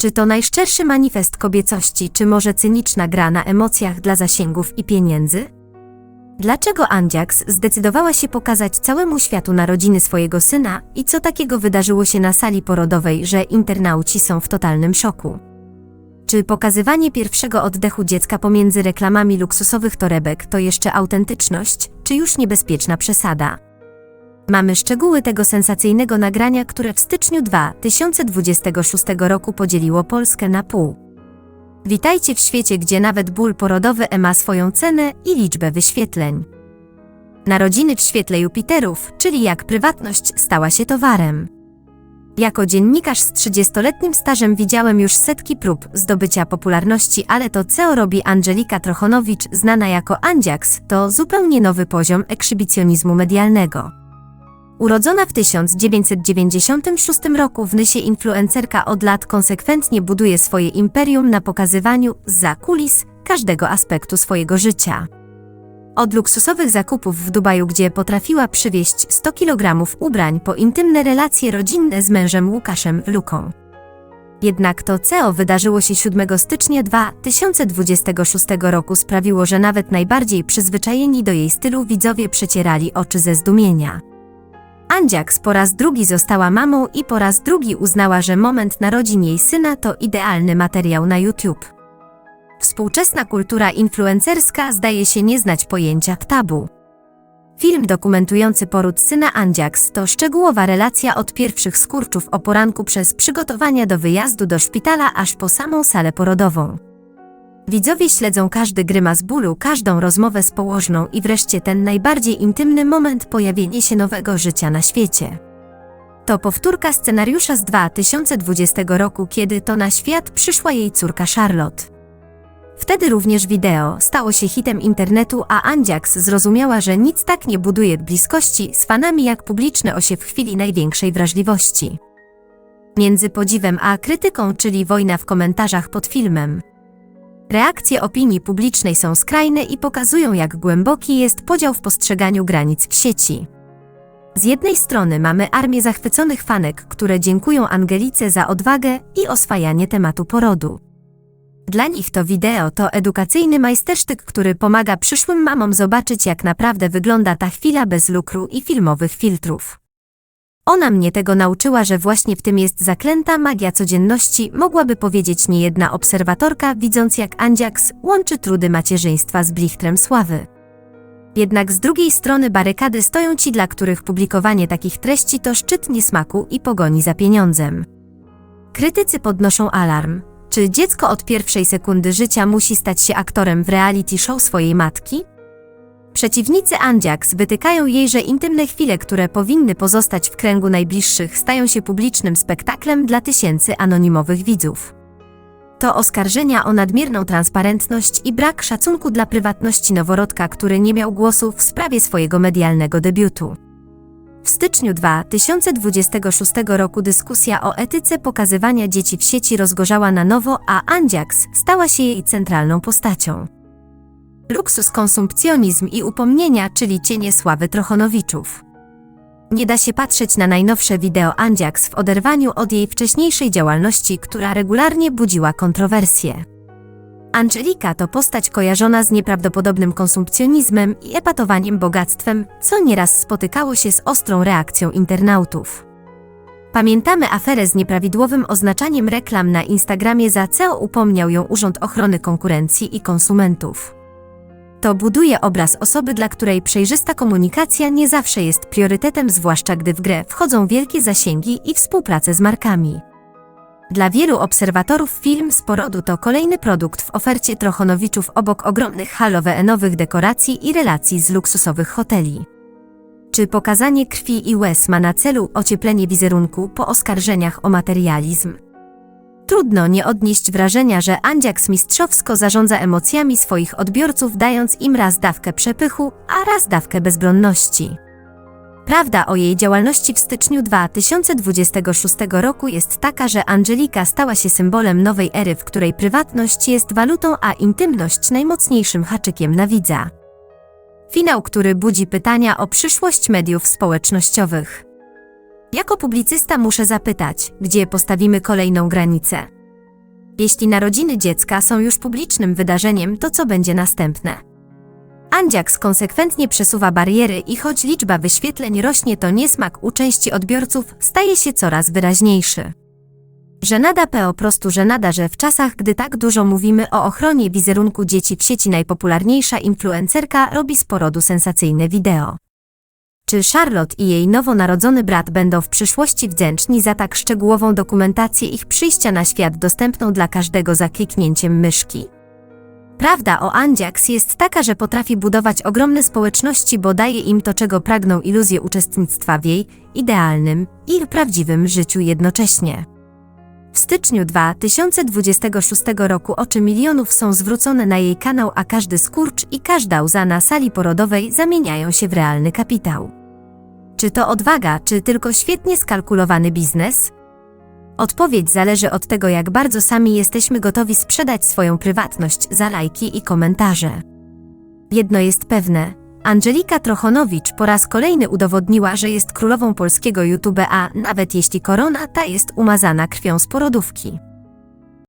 Czy to najszczerszy manifest kobiecości, czy może cyniczna gra na emocjach dla zasięgów i pieniędzy? Dlaczego Andziaks zdecydowała się pokazać całemu światu narodziny swojego syna i co takiego wydarzyło się na sali porodowej, że internauci są w totalnym szoku? Czy pokazywanie pierwszego oddechu dziecka pomiędzy reklamami luksusowych torebek to jeszcze autentyczność, czy już niebezpieczna przesada? Mamy szczegóły tego sensacyjnego nagrania, które w styczniu 2026 roku podzieliło Polskę na pół. Witajcie w świecie, gdzie nawet ból porodowy ma swoją cenę i liczbę wyświetleń. Narodziny w świetle Jupiterów, czyli jak prywatność stała się towarem. Jako dziennikarz z 30-letnim stażem widziałem już setki prób zdobycia popularności, ale to co robi Angelika Trochonowicz, znana jako Andziaks, to zupełnie nowy poziom ekshibicjonizmu medialnego. Urodzona w 1996 roku w Nysie influencerka od lat konsekwentnie buduje swoje imperium na pokazywaniu za kulis każdego aspektu swojego życia. Od luksusowych zakupów w Dubaju, gdzie potrafiła przywieźć 100 kg ubrań, po intymne relacje rodzinne z mężem Łukaszem Luką. Jednak to CEO wydarzyło się 7 stycznia 2026 roku sprawiło, że nawet najbardziej przyzwyczajeni do jej stylu widzowie przecierali oczy ze zdumienia. Andziaks po raz drugi została mamą i po raz drugi uznała, że moment narodzin jej syna to idealny materiał na YouTube. Współczesna kultura influencerska zdaje się nie znać pojęcia tabu. Film dokumentujący poród syna Andziaks to szczegółowa relacja od pierwszych skurczów o poranku przez przygotowania do wyjazdu do szpitala aż po samą salę porodową. Widzowie śledzą każdy grymas bólu, każdą rozmowę z położną i wreszcie ten najbardziej intymny moment pojawienie się nowego życia na świecie. To powtórka scenariusza z 2020 roku, kiedy to na świat przyszła jej córka Charlotte. Wtedy również wideo stało się hitem internetu, a Andziaks zrozumiała, że nic tak nie buduje bliskości z fanami jak publiczny osiew w chwili największej wrażliwości. Między podziwem a krytyką, czyli wojna w komentarzach pod filmem. Reakcje opinii publicznej są skrajne i pokazują, jak głęboki jest podział w postrzeganiu granic w sieci. Z jednej strony mamy armię zachwyconych fanek, które dziękują Angelice za odwagę i oswajanie tematu porodu. Dla nich to wideo to edukacyjny majstersztyk, który pomaga przyszłym mamom zobaczyć, jak naprawdę wygląda ta chwila bez lukru i filmowych filtrów. Ona mnie tego nauczyła, że właśnie w tym jest zaklęta magia codzienności, mogłaby powiedzieć niejedna obserwatorka, widząc jak Andziaks łączy trudy macierzyństwa z blichtrem sławy. Jednak z drugiej strony barykady stoją ci, dla których publikowanie takich treści to szczyt niesmaku i pogoni za pieniądzem. Krytycy podnoszą alarm. Czy dziecko od pierwszej sekundy życia musi stać się aktorem w reality show swojej matki? Przeciwnicy Andziaks wytykają jej, że intymne chwile, które powinny pozostać w kręgu najbliższych, stają się publicznym spektaklem dla tysięcy anonimowych widzów. To oskarżenia o nadmierną transparentność i brak szacunku dla prywatności noworodka, który nie miał głosu w sprawie swojego medialnego debiutu. W styczniu 2026 roku dyskusja o etyce pokazywania dzieci w sieci rozgorzała na nowo, a Andziaks stała się jej centralną postacią. Luksus, konsumpcjonizm i upomnienia, czyli cienie sławy Trochonowiczów. Nie da się patrzeć na najnowsze wideo Andziaks w oderwaniu od jej wcześniejszej działalności, która regularnie budziła kontrowersje. Angelika to postać kojarzona z nieprawdopodobnym konsumpcjonizmem i epatowaniem bogactwem, co nieraz spotykało się z ostrą reakcją internautów. Pamiętamy aferę z nieprawidłowym oznaczaniem reklam na Instagramie, za co upomniał ją Urząd Ochrony Konkurencji i Konsumentów. To buduje obraz osoby, dla której przejrzysta komunikacja nie zawsze jest priorytetem, zwłaszcza gdy w grę wchodzą wielkie zasięgi i współpracę z markami. Dla wielu obserwatorów film z porodu to kolejny produkt w ofercie Trochonowiczów obok ogromnych halowe-enowych dekoracji i relacji z luksusowych hoteli. Czy pokazanie krwi i łez ma na celu ocieplenie wizerunku po oskarżeniach o materializm? Trudno nie odnieść wrażenia, że Andziaks mistrzowsko zarządza emocjami swoich odbiorców, dając im raz dawkę przepychu, a raz dawkę bezbronności. Prawda o jej działalności w styczniu 2026 roku jest taka, że Angelika stała się symbolem nowej ery, w której prywatność jest walutą, a intymność najmocniejszym haczykiem na widza. Finał, który budzi pytania o przyszłość mediów społecznościowych. Jako publicysta muszę zapytać, gdzie postawimy kolejną granicę. Jeśli narodziny dziecka są już publicznym wydarzeniem, to co będzie następne? Andziaks konsekwentnie przesuwa bariery i choć liczba wyświetleń rośnie, to niesmak u części odbiorców staje się coraz wyraźniejszy. Żenada po prostu żenada, że w czasach, gdy tak dużo mówimy o ochronie wizerunku dzieci w sieci najpopularniejsza influencerka robi z porodu sensacyjne wideo. Czy Charlotte i jej nowonarodzony brat będą w przyszłości wdzięczni za tak szczegółową dokumentację ich przyjścia na świat dostępną dla każdego za kliknięciem myszki? Prawda o Andziaks jest taka, że potrafi budować ogromne społeczności, bo daje im to, czego pragną iluzję uczestnictwa w jej idealnym i prawdziwym życiu jednocześnie. W styczniu 2026 roku oczy milionów są zwrócone na jej kanał, a każdy skurcz i każda łza na sali porodowej zamieniają się w realny kapitał. Czy to odwaga, czy tylko świetnie skalkulowany biznes? Odpowiedź zależy od tego, jak bardzo sami jesteśmy gotowi sprzedać swoją prywatność za lajki i komentarze. Jedno jest pewne. Angelika Trochonowicz po raz kolejny udowodniła, że jest królową polskiego YouTube, a nawet jeśli korona ta jest umazana krwią z porodówki.